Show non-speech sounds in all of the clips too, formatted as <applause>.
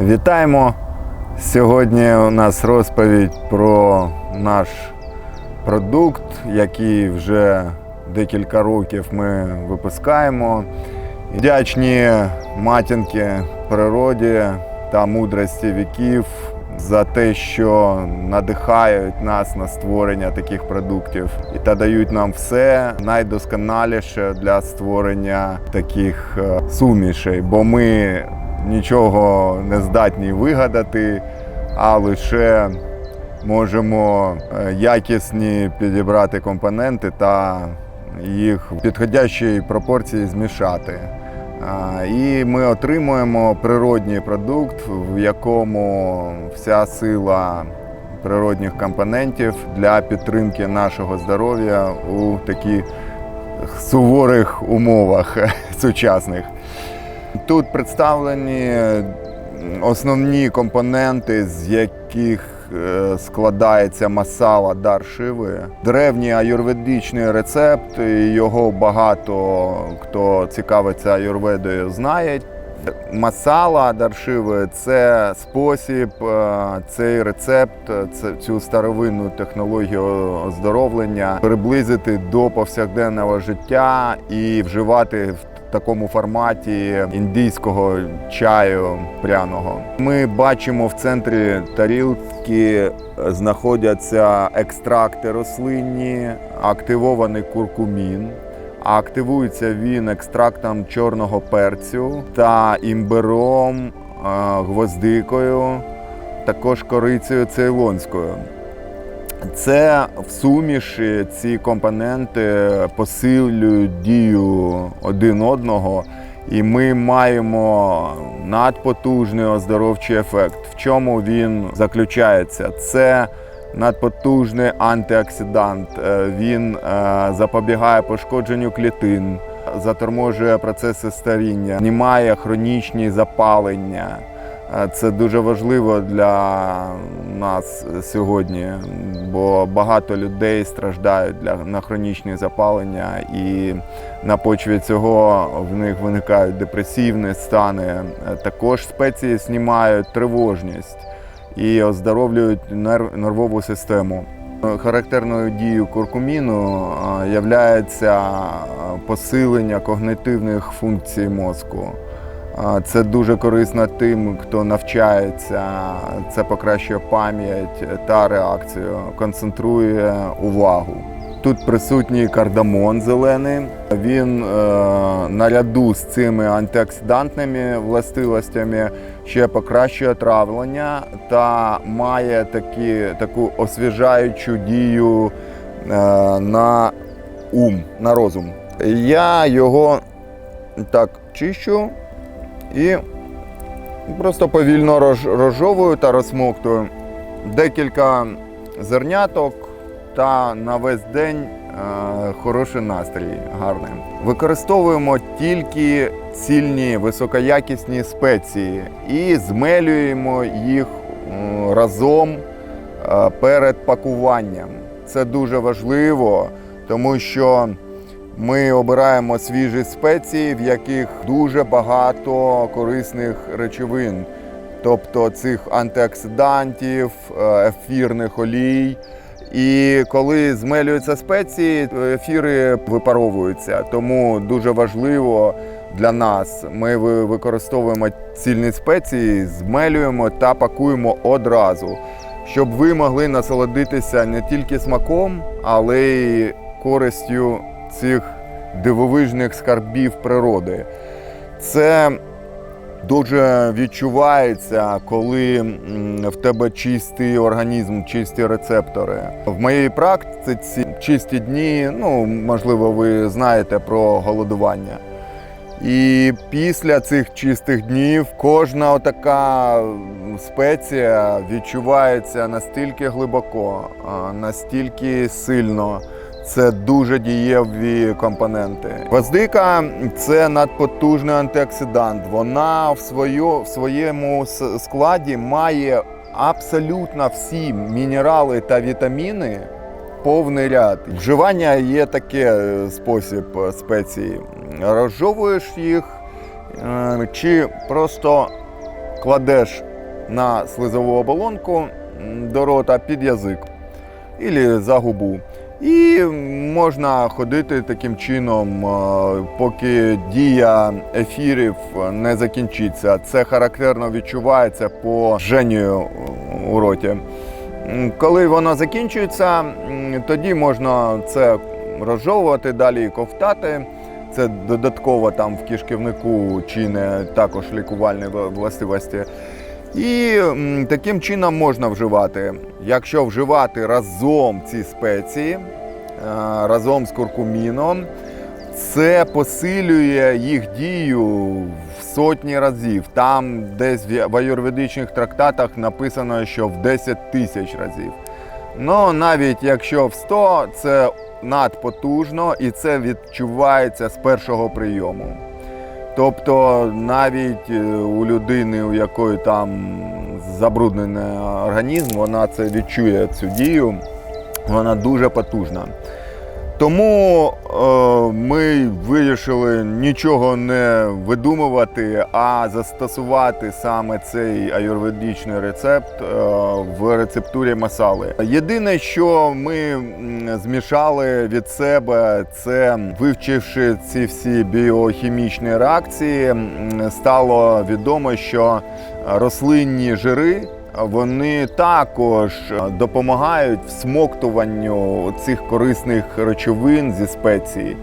Вітаємо! Сьогодні у нас розповідь про наш продукт, який вже декілька років ми випускаємо. Вдячні матінки природі та мудрості віків за те, що надихають нас на створення таких продуктів та дають нам все найдосконаліше для створення таких е, сумішей, бо ми нічого не здатні вигадати, а лише можемо е, якісні підібрати компоненти та їх в підходящій пропорції змішати. І ми отримуємо природній продукт, в якому вся сила природних компонентів для підтримки нашого здоров'я у таких суворих умовах <laughs> сучасних. Тут представлені основні компоненти, з яких е, складається масала дар шиви. Древній аюрведичний рецепт, його багато хто цікавиться аюрведою, знає. Масала даршиви це спосіб, е, цей рецепт, цю старовинну технологію оздоровлення приблизити до повсякденного життя і вживати в такому форматі індійського чаю пряного. Ми бачимо в центрі тарілки знаходяться екстракти рослинні, активований куркумін. А активується він екстрактом чорного перцю та імбиром, е, гвоздикою, також корицею цейлонською. Це в суміші ці компоненти посилюють дію один одного, і ми маємо надпотужний оздоровчий ефект. В чому він заключається? Це надпотужний антиоксидант. Е, Він е, запобігає пошкодженню клітин, заторможує процеси старіння, знімає хронічні запалення. Е, Це дуже важливо для нас сьогодні, бо багато людей страждають для, на хронічні запалення, і на почві цього в них виникають депресивні стани. Е, Також спеції знімають тривожність і оздоровлюють нерв, нервову систему. Характерною дією куркуміну є посилення когнитивних функцій мозку. Це дуже корисно тим, хто навчається, це покращує пам'ять та реакцію, концентрує увагу. Тут присутній кардамон зелений. Він е, наряду з цими антиоксидантними властивостями ще покращує травлення та має такі, таку освіжаючу дію е, на ум, на розум. Я його так чищу і просто повільно роз- розжовую та розсмоктую декілька зерняток та на весь день е, хороший настрій гарний. Використовуємо тільки цільні високоякісні спеції і змелюємо їх разом е, перед пакуванням. Це дуже важливо, тому що ми обираємо свіжі спеції, в яких дуже багато корисних речовин, тобто цих антиоксидантів, е, ефірних олій. І коли змелюються спеції, ефіри випаровуються. Тому дуже важливо для нас. Ми використовуємо цільні спеції, змелюємо та пакуємо одразу, щоб ви могли насолодитися не тільки смаком, але й користю цих дивовижних скарбів природи. Це дуже відчувається, коли в тебе чистий організм, чисті рецептори. В моїй практиці чисті дні, ну можливо, ви знаєте про голодування. І після цих чистих днів кожна така спеція відчувається настільки глибоко, настільки сильно. Це дуже дієві компоненти. Гвоздика – це надпотужний антиоксидант. Вона в, свою, в своєму складі має абсолютно всі мінерали та вітаміни, повний ряд. Вживання є таке е, спосіб е, спеції. Розжовуєш їх е, чи просто кладеш на слизову оболонку до рота під язик або за губу. І можна ходити таким чином, е, поки дія ефірів не закінчиться. Це характерно відчувається по жженню у роті. Коли воно закінчується, тоді можна це розжовувати, далі і ковтати. Це додатково там в кишківнику чине також лікувальні властивості. І таким чином можна вживати. Якщо вживати разом ці спеції, е, разом з куркуміном, це посилює їх дію в сотні разів. Там десь в аюрведичних трактатах написано, що в 10 тисяч разів. Ну, навіть якщо в 100, це надпотужно і це відчувається з першого прийому. Тобто навіть е, у людини, у якої там забруднений організм, вона це відчує цю дію, вона дуже потужна. Тому е, ми вирішили нічого не видумувати, а застосувати саме цей аюрведичний рецепт е, в рецептурі масали. Єдине, що ми змішали від себе, це вивчивши ці всі біохімічні реакції, стало відомо, що рослинні жири вони також допомагають всмоктуванню цих корисних речовин зі спеції.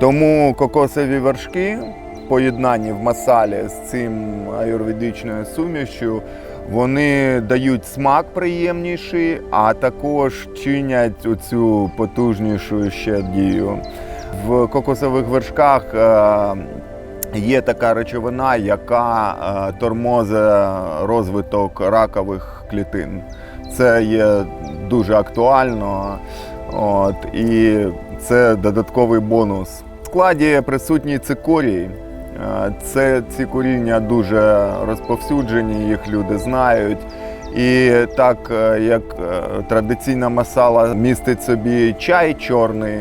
Тому кокосові вершки в поєднанні в масалі з цим аюрведичною сумішю, вони дають смак приємніший, а також чинять оцю потужнішу ще дію. В кокосових вершках е, Є така речовина, яка е, тормозить розвиток ракових клітин. Це є дуже актуально. От, і це додатковий бонус. В складі присутній цикорій. Е, Це ці коріння дуже розповсюджені, їх люди знають. І так е, як традиційна масала містить собі чай чорний,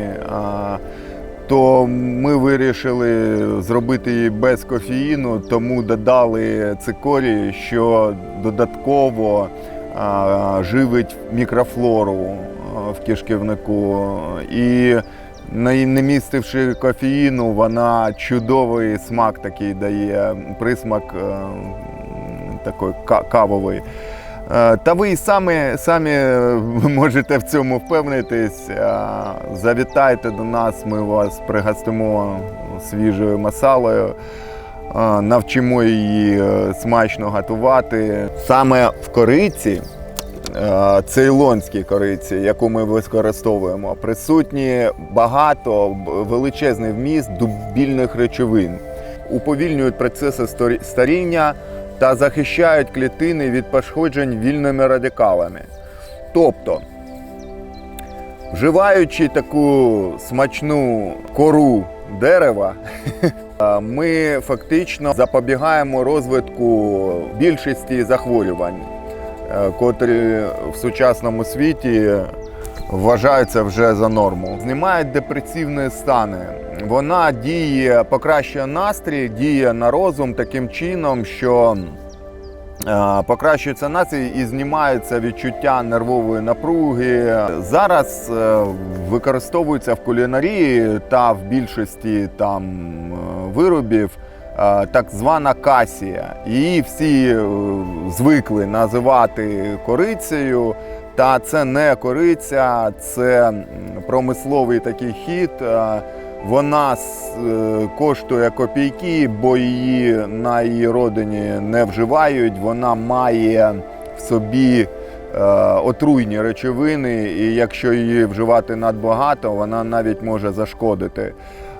то ми вирішили зробити її без кофеїну, тому додали цикорій, що додатково живить мікрофлору в кишківнику. І не не містивши кофеїну, вона чудовий смак такий дає, присмак е, такий кавовий. Е, Та ви і самі, самі <laughs> можете в цьому впевнитись. Е, Завітайте до нас, ми вас пригостимо свіжою масалою, е, навчимо її е, смачно готувати. Саме в кориці, е, цейлонській кориці, яку ми використовуємо, присутні багато величезний вміст дубільних речовин, уповільнюють процеси старіння та захищають клітини від пошкоджень вільними радикалами. Тобто, вживаючи таку смачну кору дерева, <laughs> ми фактично запобігаємо розвитку більшості захворювань, е, котрі в сучасному світі вважаються вже за норму. Знімають депресивні стани. Вона діє, покращує настрій, діє на розум таким чином, що е, покращується настрій і знімається відчуття нервової напруги. Зараз е, використовується в кулінарії та в більшості там е, виробів. Так звана касія. Її всі звикли називати корицею. Та це не кориця, це промисловий такий хід. Е, Вона е, коштує копійки, бо її на її родині не вживають. Вона має в собі е, отруйні речовини, і якщо її вживати надбагато, вона навіть може зашкодити.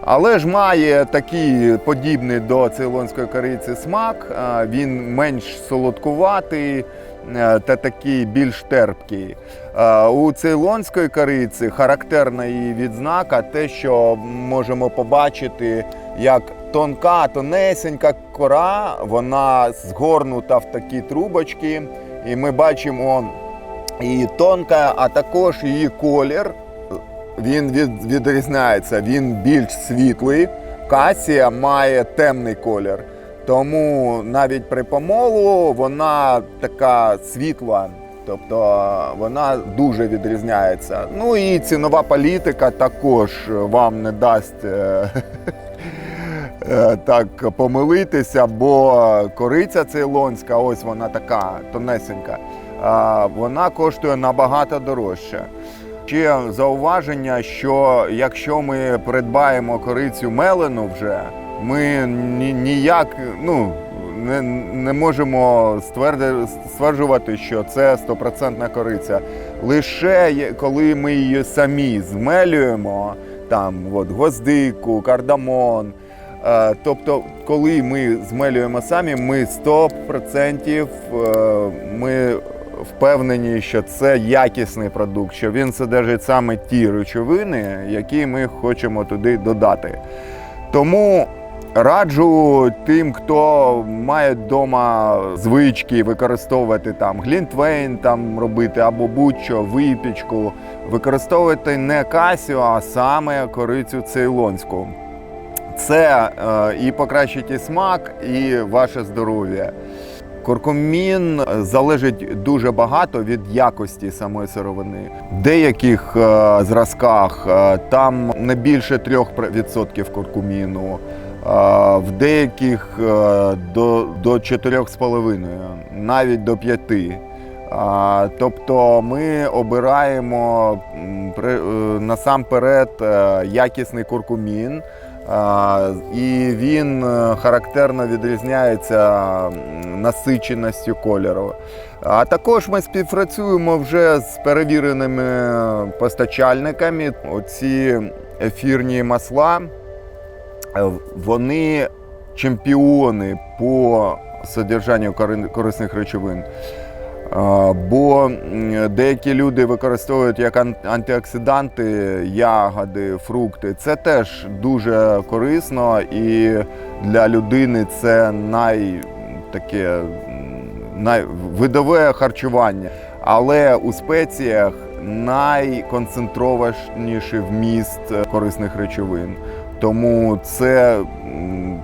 Але ж має такий подібний до цейлонської кориці смак. Він менш солодкуватий та такий більш терпкий. Е, У цейлонської кориці характерна її відзнака, те, що можемо побачити, як тонка, тонесенька кора, вона згорнута в такі трубочки, і ми бачимо її тонка, а також її колір. Він від, відрізняється, він більш світлий. Касія має темний колір. Тому навіть при помолу вона така світла, тобто вона дуже відрізняється. Ну і цінова політика також вам не дасть. е, <laughs> е, Так помилитися, бо кориця цейлонська, ось вона така тонесенька, вона коштує набагато дорожче. Ще зауваження, що якщо ми придбаємо корицю мелену вже, ми ніяк ну, не, не можемо стверджувати, що це стопроцентна кориця. Лише коли ми її самі змелюємо, там от, гвоздику, кардамон. Е, Тобто, коли ми змелюємо самі, ми 100% е, ми впевнені, що це якісний продукт, що він содержить саме ті речовини, які ми хочемо туди додати. Тому раджу тим, хто має вдома звички використовувати там глінтвейн там робити або будь-що випічку, використовувати не касію, а саме корицю цейлонську. Це е, і покращить і смак, і ваше здоров'я. Куркумін залежить дуже багато від якості самої сировини. В деяких е, зразках е, там не більше 3% куркуміну, в деяких е, до, до 4,5, навіть до 5. Тобто ми обираємо е, насамперед е, якісний куркумін, і він характерно відрізняється насиченістю кольору. А також ми співпрацюємо вже з перевіреними постачальниками. Оці ефірні масла, вони чемпіони по содержанню корисних речовин. Бо деякі люди використовують як антиоксиданти ягоди, фрукти. Це теж дуже корисно і для людини це най таке най, видове харчування. Але у спеціях найконцентрованіший вміст корисних речовин. Тому це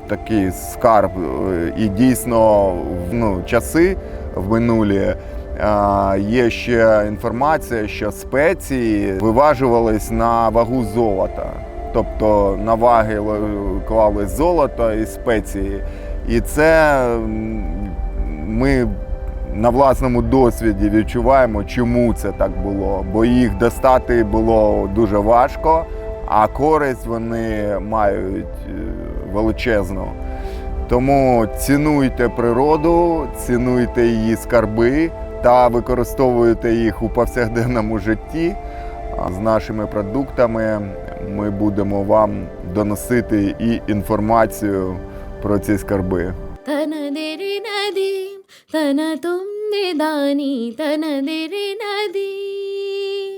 такий скарб. Е, І дійсно в ну, часи в минулі а, є ще інформація, що спеції виважувались на вагу золота. Тобто на ваги клали золото і спеції. І це ми на власному досвіді відчуваємо, чому це так було. Бо їх достати було дуже важко, а користь вони мають е, величезну. Тому цінуйте природу, цінуйте її скарби та використовуйте їх у повсякденному житті. З нашими продуктами ми будемо вам доносити і інформацію про ці скарби. تنادري ناديم تنا تم داني تنادري ناديم